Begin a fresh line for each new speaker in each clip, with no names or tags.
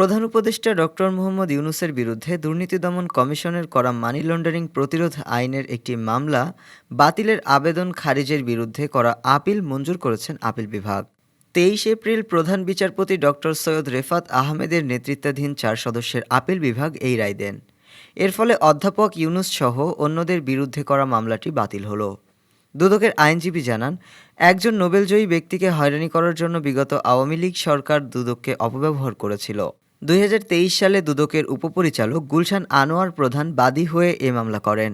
প্রধান উপদেষ্টা ডক্টর মোহাম্মদ ইউনুসের বিরুদ্ধে দুর্নীতি দমন কমিশনের করা মানি লন্ডারিং প্রতিরোধ আইনের একটি মামলা বাতিলের আবেদন খারিজের বিরুদ্ধে করা আপিল মঞ্জুর করেছেন আপিল বিভাগ। তেইশ এপ্রিল প্রধান বিচারপতি ডক্টর সৈয়দ রেফাত আহমেদের নেতৃত্বাধীন চার সদস্যের আপিল বিভাগ এই রায় দেন। এর ফলে অধ্যাপক ইউনুস সহ অন্যদের বিরুদ্ধে করা মামলাটি বাতিল হলো। দুদকের আইনজীবী জানান, একজন নোবেলজয়ী ব্যক্তিকে হয়রানি করার জন্য বিগত আওয়ামী লীগ সরকার দুদককে অপব্যবহার করেছিল। দুই হাজার তেইশ সালে দুদকের উপপরিচালক গুলশান আনোয়ার প্রধান বাদী হয়ে এ মামলা করেন।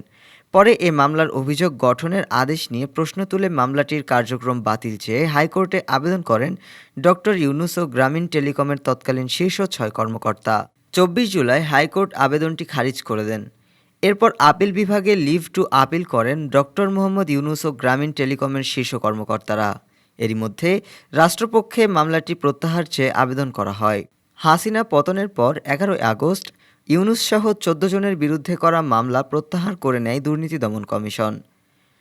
পরে এ মামলার অভিযোগ গঠনের আদেশ নিয়ে প্রশ্ন তুলে মামলাটির কার্যক্রম বাতিল চেয়ে হাইকোর্টে আবেদন করেন ডক্টর ইউনুস ও গ্রামীণ টেলিকমের তৎকালীন শীর্ষ ছয় কর্মকর্তা। চব্বিশ জুলাই হাইকোর্ট আবেদনটি খারিজ করে দেন। এরপর আপিল বিভাগে লিভ টু আপিল করেন ডক্টর মোহাম্মদ ইউনুস ও গ্রামীণ টেলিকমের শীর্ষ কর্মকর্তারা। এরই মধ্যে রাষ্ট্রপক্ষে মামলাটি প্রত্যাহার চেয়ে আবেদন করা হয়। হাসিনা পতনের পর এগারোই আগস্ট ইউনুস সহ চোদ্দ জনের বিরুদ্ধে করা মামলা প্রত্যাহার করে নেয় দুর্নীতি দমন কমিশন।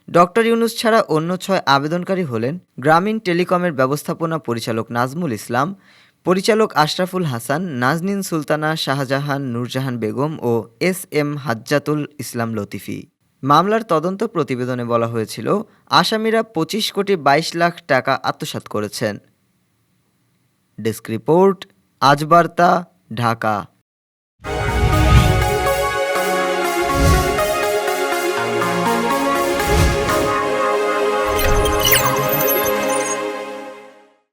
ডক্টর ইউনুস ছাড়া অন্য ছয় আবেদনকারী হলেন গ্রামীণ টেলিকমের ব্যবস্থাপনা পরিচালক নাজমুল ইসলাম, পরিচালক আশরাফুল হাসান, নাজনীন সুলতানা শাহজাহান, নূরজাহান বেগম ও এস এম হাজ্জাতুল ইসলাম লতিফি। মামলার তদন্ত প্রতিবেদনে বলা হয়েছিল, আসামিরা পঁচিশ কোটি বাইশ লাখ টাকা আত্মসাৎ করেছেন। ডেস্ক রিপোর্ট আজ বার্তা ঢাকা